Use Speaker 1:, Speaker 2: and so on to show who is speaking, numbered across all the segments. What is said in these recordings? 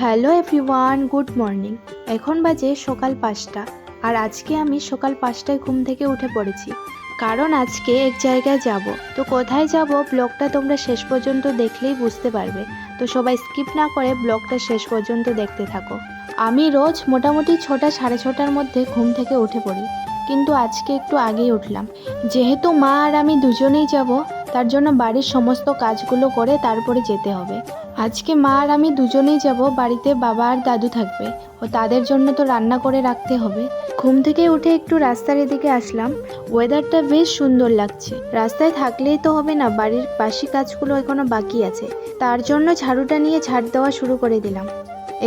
Speaker 1: Hello everyone, good morning. এখন বাজে সকাল পাঁচটা, আর আজকে আমি সকাল পাঁচটায় ঘুম থেকে উঠে পড়েছি। কারণ আজকে এক জায়গায় যাব। তো কোথায় যাব ব্লগটা তোমরা শেষ পর্যন্ত দেখলেই বুঝতে পারবে। তো সবাই স্কিপ না করে ব্লগটা শেষ পর্যন্ত দেখতে থাকো। আমি রোজ মোটামুটি ছটা, সাড়ে ছটার মধ্যে ঘুম থেকে উঠে পড়ি। কিন্তু আজকে একটু আগেই উঠলাম। যেহেতু মা আর আমি দুজনেই যাব, তার জন্য বাড়ির সমস্ত কাজগুলো করে তারপরে যেতে হবে। আজকে মা আর আমি দুজনেই যাব বাড়িতে বাবা আর দাদু থাকবে। ও তাদের জন্য তো রান্না করে রাখতে হবে। ঘুম থেকে উঠে একটু রাস্তার এদিকে আসলাম। ওয়েদারটা বেশ সুন্দর লাগছে। রাস্তায় থাকলেই তো হবে না, বাড়ির বাসি কাজগুলো এখনও বাকি আছে। তার জন্য ঝাড়ুটা নিয়ে ঝাড় দেওয়া শুরু করে দিলাম।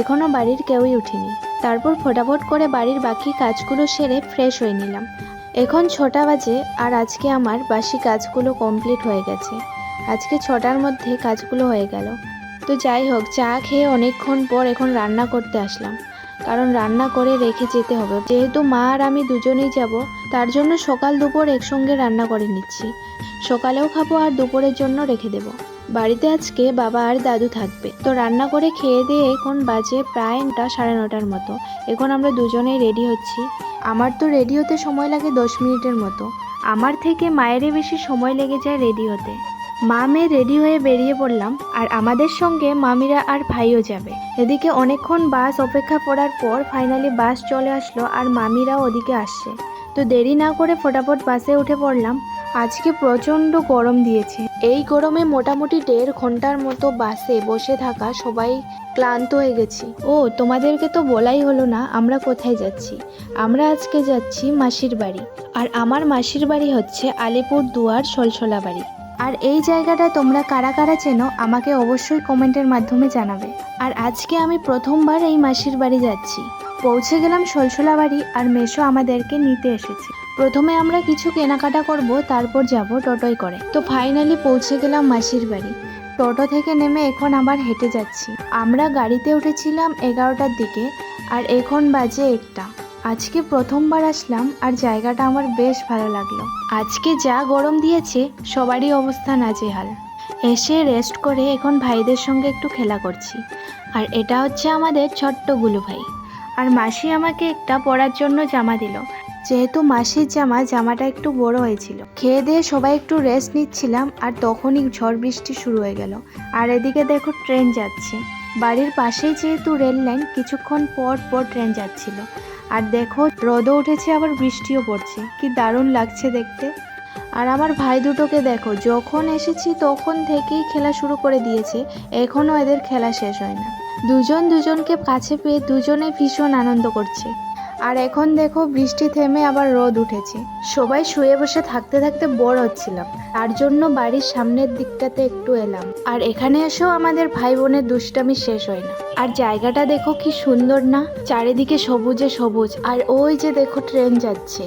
Speaker 1: এখনও বাড়ির কেউই উঠেনি। তারপর ফটাফট করে বাড়ির বাকি কাজগুলো সেরে ফ্রেশ হয়ে নিলাম। এখন ছটা বাজে আর আজকে আমার বাসি কাজগুলো কমপ্লিট হয়ে গেছে। আজকে ছটার মধ্যে কাজগুলো হয়ে গেল। তো যাই হোক, চা খেয়ে অনেকক্ষণ পর এখন রান্না করতে আসলাম। কারণ রান্না করে রেখে যেতে হবে। যেহেতু মা আর আমি দুজনেই যাব, তার জন্য সকাল দুপুর একসঙ্গে রান্না করে নিচ্ছি। সকালেও খাব আর দুপুরের জন্য রেখে দেব। বাড়িতে আজকে বাবা আর দাদু থাকবে। তো রান্না করে খেয়ে দিয়ে এখন বাজে প্রায় নটা, সাড়ে নটার মতো। এখন আমরা দুজনেই রেডি হচ্ছি। আমার তো রেডি হতে সময় লাগে দশ মিনিটের মতো। আমার থেকে মায়েরই বেশি সময় লেগে যায় রেডি হতে। মা মেয়ে রেডি হয়ে বেরিয়ে পড়লাম, আর আমাদের সঙ্গে মামিরা আর ভাইও যাবে। এদিকে অনেকক্ষণ বাস অপেক্ষা করার পর ফাইনালি বাস চলে আসলো আর মামিরাও ওদিকে আসছে। তো দেরি না করে ফটাফট বাসে উঠে পড়লাম। আজকে প্রচণ্ড গরম দিয়েছে। এই গরমে মোটামুটি দেড় ঘণ্টার মতো বাসে বসে থাকা সবাই ক্লান্ত হয়ে গেছি। ও, তোমাদেরকে তো বলাই হলো না আমরা কোথায় যাচ্ছি। আমরা আজকে যাচ্ছি মাসির বাড়ি। আর আমার মাসির বাড়ি হচ্ছে আলিপুর দুয়ার সলসলা বাড়ি। আর এই জায়গাটা তোমরা কারা কারা চেনো, আমাকে অবশ্যই কমেন্টের মাধ্যমে জানাবে। আর আজকে আমি প্রথমবার এই মাসির বাড়ি যাচ্ছি। পৌঁছে গেলাম সলসলা বাড়ি আর মেশো আমাদেরকে নিতে এসেছে। প্রথমে আমরা কিছু কেনাকাটা করব, তারপর যাব টোটোয় করে। তো ফাইনালি পৌঁছে গেলাম মাসির বাড়ি। টোটো থেকে নেমে এখন আবার হেঁটে যাচ্ছি। আমরা গাড়িতে উঠেছিলাম এগারোটার দিকে, আর এখন বাজে একটা। আজকে প্রথমবার আসলাম আর জায়গাটা আমার বেশ ভালো লাগল। আজকে যা গরম দিয়েছে, সবারই অবস্থা নাজেহাল। এসে রেস্ট করে এখন ভাইদের সঙ্গে একটু খেলা করছি। আর এটা হচ্ছে আমাদের ছোট্ট গুলু ভাই। আর মাসি আমাকে একটা পরার জন্য জামা দিল। যেহেতু মাসির জামা, জামাটা একটু বড় হয়েছিল। খেয়ে দিয়ে সবাই একটু রেস্ট নিচ্ছিলাম আর তখনই ঝড় বৃষ্টি শুরু হয়ে গেল। আর এদিকে দেখো ট্রেন যাচ্ছে। বাড়ির পাশেই যেহেতু রেল লাইন কিছুক্ষণ পর পর ট্রেন যাচ্ছিল। আর দেখো, রোদও উঠেছে, আবার বৃষ্টিও পড়ছে। কি দারুণ লাগছে দেখতে। আর আমার ভাই দুটোকে দেখো, যখন এসেছি তখন থেকেই খেলা শুরু করে দিয়েছে। এখনও এদের খেলা শেষ হয় না। দুজন দুজনকে কাছে পেয়ে দুজনে ভীষণ আনন্দ করছে। আর এখন দেখো বৃষ্টি থেমে আবার রোদ উঠেছে। সবাই শুয়ে বসে থাকতে থাকতে বোর হচ্ছিলাম। তার জন্য বাড়ির সামনের দিকটাতে একটু এলাম। আর এখানে এসেও আমাদের ভাই বোনের দুষ্টামি শেষ হয় না। আর জায়গাটা দেখো কি সুন্দর না? চারিদিকে সবুজে সবুজ। আর ওই যে দেখো ট্রেন যাচ্ছে।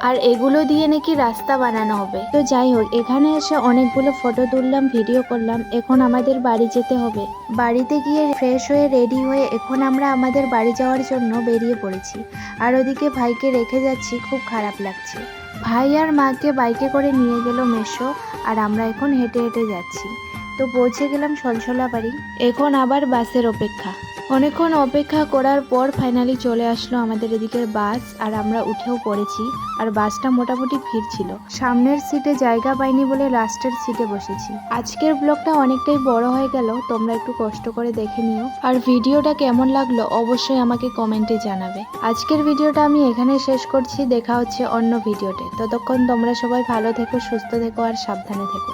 Speaker 1: আর এগুলো দিয়ে নাকি রাস্তা বানানো হবে। তো যাই হোক, এখানে এসে অনেকগুলো ফটো তুললাম ভিডিও করলাম। এখন আমাদের বাড়ি যেতে হবে। বাড়িতে গিয়ে ফ্রেশ হয়ে রেডি হয়ে এখন আমরা আমাদের বাড়ি যাওয়ার জন্য বেরিয়ে পড়েছি। আর ওদিকে ভাইকে রেখে যাচ্ছি, খুব খারাপ লাগছে। ভাই আর মাকে বাইকে করে নিয়ে গেল মেশো, আর আমরা এখন হেঁটে হেঁটে যাচ্ছি। তো পৌঁছে গেলাম সলসলা বাড়ি। এখন আবার বাসের অপেক্ষা। অনেকক্ষণ অপেক্ষা করার পর ফাইনালি চলে আসলো আমাদের এদিকের বাস, আর আমরা উঠেও পড়েছি, আর বাসটা মোটামুটি ভিড় ছিল সামনের সিটে জায়গা পাইনি বলে লাস্টের সিটে বসেছি। আজকের ব্লগটা অনেকটাই বড় হয়ে গেল, তোমরা একটু কষ্ট করে দেখে নিও। আর ভিডিওটা কেমন লাগল অবশ্যই আমাকে কমেন্টে জানাবে। আজকের ভিডিওটা আমি এখানে শেষ করছি, দেখা হচ্ছে অন্য ভিডিওতে। ততক্ষণ তোমরা সবাই ভালো থেকো, সুস্থ থেকো, আর সাবধানে থেকো।